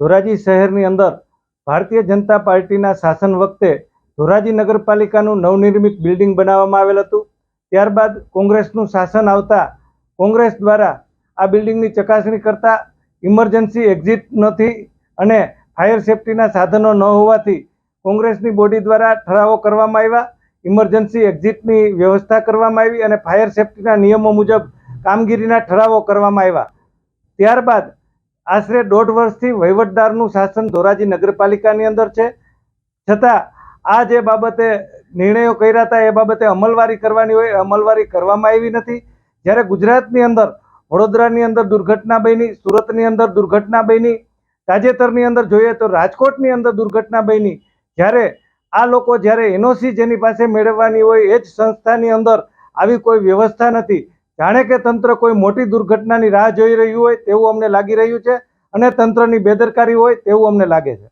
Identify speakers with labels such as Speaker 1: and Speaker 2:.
Speaker 1: ધોરાજી શહેરની અંદર ભારતીય જનતા પાર્ટીના શાસન વખતે ધોરાજી નગરપાલિકાનું નવનિર્મિત બિલ્ડિંગ બનાવવામાં આવેલ હતું. ત્યારબાદ કોંગ્રેસનું શાસન આવતા કોંગ્રેસ દ્વારા આ બિલ્ડિંગની ચકાસણી કરતા ઇમરજન્સી એક્ઝિટ નથી અને ફાયર સેફટીના સાધનો ન હોવાથી કોંગ્રેસની બોડી દ્વારા ઠરાવો કરવામાં આવ્યા. ઇમરજન્સી એક્ઝિટની વ્યવસ્થા કરવામાં આવી અને ફાયર સેફટીના નિયમો મુજબ કામગીરીના ઠરાવો કરવામાં આવ્યા. ત્યારબાદ આશરે દોઢ વર્ષથી વહીવટદારનું શાસન ધોરાજી નગરપાલિકાની અંદર છે. છતાં, આ જે બાબતે નિર્ણયો કર્યા હતા, એ બાબતે અમલવારી કરવાની હોય, અમલવારી કરવામાં આવી નથી. જ્યારે ગુજરાતની અંદર, વડોદરાની અંદર દુર્ઘટના બની, સુરતની અંદર દુર્ઘટના બની, તાજેતરની અંદર જોઈએ તો રાજકોટની અંદર દુર્ઘટના બની, જ્યારે આ લોકો જ્યારે એનઓસી જેની પાસે મેળવવાની હોય, એ જ સંસ્થાની અંદર આવી કોઈ વ્યવસ્થા નથી. જાણે કે તંત્ર કોઈ મોટી દુર્ઘટનાની રાહ જોઈ રહ્યું હોય તેવું અમને લાગી રહ્યું છે અને તંત્રની બેદરકારી હોય તેવું અમને લાગે છે.